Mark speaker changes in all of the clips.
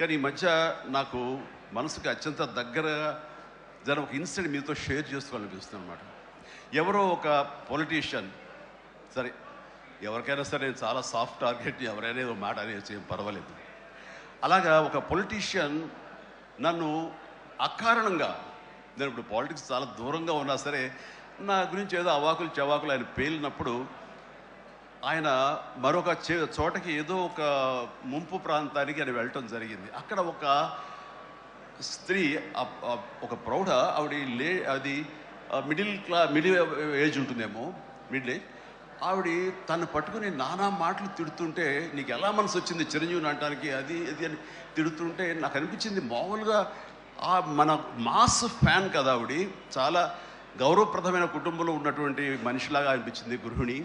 Speaker 1: కానీ ఈ మధ్య నాకు మనసుకి అత్యంత దగ్గరగా జర ఒక ఇన్సిడెంట్ మీతో షేర్ చేసుకోవాలనిపిస్తుంది అనమాట ఎవరో ఒక పొలిటీషియన్ సరే ఎవరికైనా సరే నేను చాలా సాఫ్ట్ టార్గెట్ ఎవరైనా ఏదో మాట అనేసి ఏం పర్వాలేదు. అలాగా ఒక పొలిటీషియన్ నన్ను అకారణంగా నేను ఇప్పుడు పాలిటిక్స్ చాలా దూరంగా ఉన్నా సరే నా గురించి ఏదో అవాకులు చవాకులు ఆయన పేలినప్పుడు ఆయన మరొక చే- చోటకి ఏదో ఒక ముంపు ప్రాంతానికి ఆయన వెళ్ళటం జరిగింది. అక్కడ ఒక స్త్రీ ఒక ప్రౌఢ ఆవిడ లే అది మిడిల్ క్లా మిడిల్ ఏజ్ ఉంటుందేమో మిడిల్ ఏజ్. ఆవిడ తను పట్టుకుని నానా మాటలు తిడుతుంటే నీకు ఎలా మనసు వచ్చింది చిరంజీవిని అంటానికి అది ఇది అని తిడుతుంటే నాకు అనిపించింది మామూలుగా ఆ మన మాస్ ఫ్యాన్ కదా ఆవిడ. చాలా గౌరవప్రదమైన కుటుంబంలో ఉన్నటువంటి మనిషిలాగా అనిపించింది గృహిణి.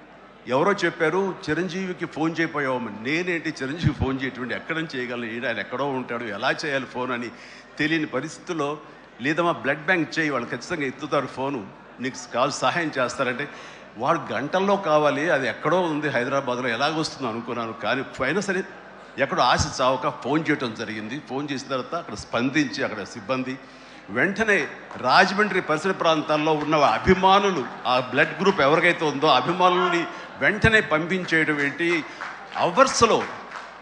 Speaker 1: ఎవరో చెప్పారు చిరంజీవికి ఫోన్ చేయపోయావు నేనేంటి చిరంజీవి ఫోన్ చేయటువంటి ఎక్కడ నుంచి చేయగలను. ఈయన ఆయన ఎక్కడో ఉంటాడు. ఎలా చేయాలి ఫోన్ అని తెలియని పరిస్థితుల్లో లేదమ్మా బ్లడ్ బ్యాంక్ చేయి వాళ్ళు ఖచ్చితంగా ఎత్తుతారు ఫోను. నీకు కాల్ సహాయం చేస్తారంటే వాడు గంటల్లో కావాలి. అది ఎక్కడో ఉంది హైదరాబాద్లో. ఎలాగొస్తుందో అనుకున్నాను. కానీ అయినా సరే ఎక్కడో ఆశ చావక ఫోన్ చేయటం జరిగింది. ఫోన్ చేసిన తర్వాత అక్కడ స్పందించి అక్కడ సిబ్బంది వెంటనే రాజమండ్రి పరిసర ప్రాంతాల్లో ఉన్న అభిమానులు ఆ బ్లడ్ గ్రూప్ ఎవరికైతే ఉందో అభిమానుల్ని వెంటనే పంపించేయడం ఏంటి? అవర్స్లో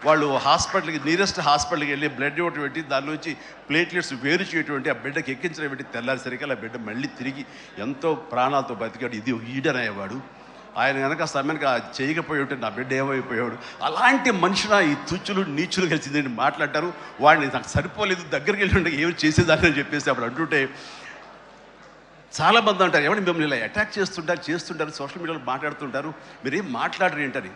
Speaker 1: వాళ్ళు హాస్పిటల్కి నియరెస్ట్ హాస్పిటల్కి వెళ్ళి బ్లడ్ ఇవ్వటం ఏంటి దాని నుంచి ప్లేట్లెట్స్ వేరు చేయటువంటి ఆ బిడ్డకి ఎక్కించడం ఏంటి? తెల్లారిసరికి ఆ బిడ్డ మళ్ళీ తిరిగి ఎంతో ప్రాణాలతో బతికాడు. ఇది ఈడనయ్యేవాడు ఆయన కనుక సమయానికి చేయకపోయి ఉంటే నా బిడ్డ ఏమైపోయాడు అలాంటి మనుషుల ఈ తుచ్చులు నీచులు కలిసిందని మాట్లాడతారు. వాడిని నాకు సరిపోలేదు దగ్గరికి వెళ్ళి ఉంటే ఏమి చేసేదాన్ని అని చెప్పేసి అప్పుడు అంటుంటే చాలా మంది అంటారు ఎవరిని మిమ్మల్ని ఇలా అటాక్ చేస్తుంటారు చేస్తుంటారు సోషల్ మీడియాలో మాట్లాడుతుంటారు మీరేం మాట్లాడరు ఏంటని?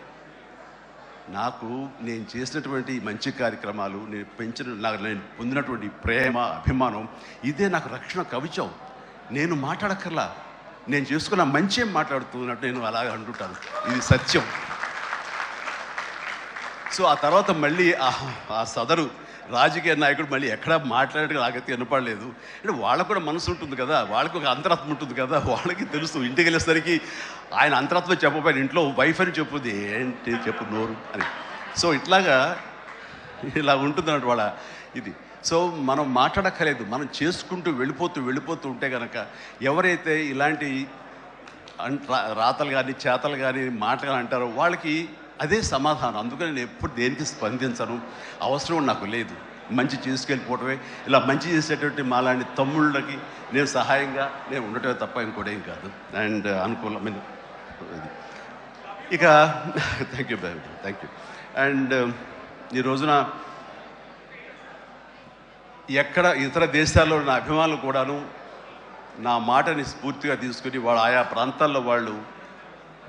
Speaker 1: నాకు నేను చేసినటువంటి మంచి కార్యక్రమాలు నేను పెంచిన నాకు నేను పొందినటువంటి ప్రేమ అభిమానం ఇదే నాకు రక్షణ కవచం. నేను మాట్లాడక్కర్లా. నేను చేసుకున్న మంచి మాట్లాడుతున్నట్టు నేను అలాగ అంటుంటాను. ఇది సత్యం. సో ఆ తర్వాత మళ్ళీ ఆ- ఆ సదరు రాజకీయ నాయకుడు మళ్ళీ ఎక్కడ మాట్లాడేది నాకైతే వినపడలేదు అంటే వాళ్ళకు కూడా మనసు ఉంటుంది కదా వాళ్ళకు ఒక అంతరాత్మ ఉంటుంది కదా వాళ్ళకి తెలుసు. ఇంటికి వెళ్ళేసరికి ఆయన అంతరాత్మ చెప్పబోయిన ఇంట్లో వైఫ్ అని చెప్పుద్ది. ఏంటి చెప్పు నోరు అని. సో ఇట్లాగా ఇలా ఉంటుంది అన్నట్టు వాళ్ళ ఇది. సో మనం మాట్లాడక్కర్లేదు మనం చేసుకుంటూ వెళ్ళిపోతూ వెళ్ళిపోతూ ఉంటే కనుక ఎవరైతే ఇలాంటి రాతలు కానీ చేతలు కానీ మాటలు అంటారో వాళ్ళకి అదే సమాధానం. అందుకని నేను ఎప్పుడు దేనికి స్పందించను? అవసరం నాకు లేదు. మంచి చేసుకెళ్ళిపోవటమే. ఇలా మంచి చేసేటువంటి మాలాంటి తమ్ముళ్ళకి నేను సహాయంగా నేను ఉండటమే తప్ప ఇంకోటేం కాదు. అండ్ అనుకూలమైన ఇది. ఇక thank you thank you and ఈ రోజున ఎక్కడ ఇతర దేశాల్లో ఉన్న అభిమానులు కూడాను నా మాటని స్ఫూర్తిగా తీసుకుని వాళ్ళు ఆయా ప్రాంతాల్లో వాళ్ళు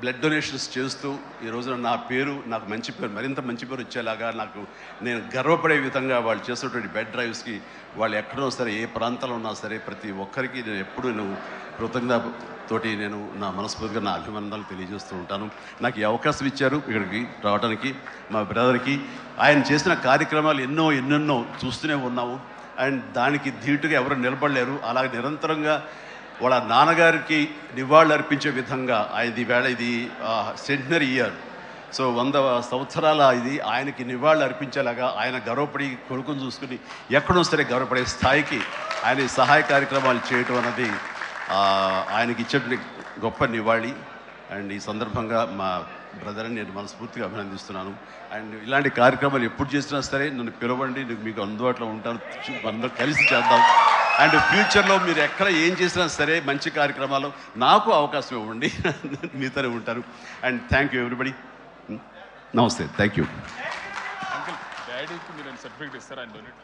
Speaker 1: బ్లడ్ డొనేషన్స్ చేస్తూ ఈ రోజున నా పేరు నాకు మంచి పేరు మరింత మంచి పేరు వచ్చేలాగా నాకు నేను గర్వపడే విధంగా వాళ్ళు చేసినటువంటి బెడ్ డ్రైవ్స్కి వాళ్ళు ఎక్కడో సరే ఏ ప్రాంతంలో ఉన్నా సరే ప్రతి ఒక్కరికి నేను ఎప్పుడు నేను కృతజ్ఞతతోటి నేను నా మనస్ఫూర్తిగా నా అభినందనలు తెలియజేస్తూ ఉంటాను. నాకు ఈ అవకాశం ఇచ్చారు ఇక్కడికి రావడానికి మా బ్రదర్కి. ఆయన చేసిన కార్యక్రమాలు ఎన్నో ఎన్నెన్నో చూస్తూనే ఉన్నాము అండ్ దానికి ధీటుగా ఎవరు నిలబడలేరు. అలాగే నిరంతరంగా వాళ్ళ నాన్నగారికి నివాళులు అర్పించే విధంగా ఆయన వేళ ఇది సెంటనరీ ఇయర్. సో వంద సంవత్సరాల ఇది ఆయనకి నివాళులు అర్పించేలాగా ఆయన గర్వపడి కొడుకుని చూసుకుని ఎక్కడో సరే గర్వపడే స్థాయికి ఆయన సహాయ కార్యక్రమాలు చేయటం అన్నది ఆయనకి ఇచ్చేటువంటి గొప్ప నివాళి. అండ్ ఈ సందర్భంగా మా బ్రదర్ని నేను మనస్ఫూర్తిగా అభినందిస్తున్నాను. అండ్ ఇలాంటి కార్యక్రమాలు ఎప్పుడు చేసినా సరే నన్ను పిలవండి మీకు అందుబాటులో ఉంటాను అందరూ కలిసి చేద్దాం. అండ్ ఫ్యూచర్లో మీరు ఎక్కడ ఏం చేసినా సరే మంచి కార్యక్రమాలు నాకు అవకాశం ఇవ్వండి మీతోనే ఉంటారు. And thank you everybody. నమస్తే థ్యాంక్ యూ.
Speaker 2: అంకుల్ డాడీకి మీరు సర్టిఫికేట్ ఇస్తారా? And donate.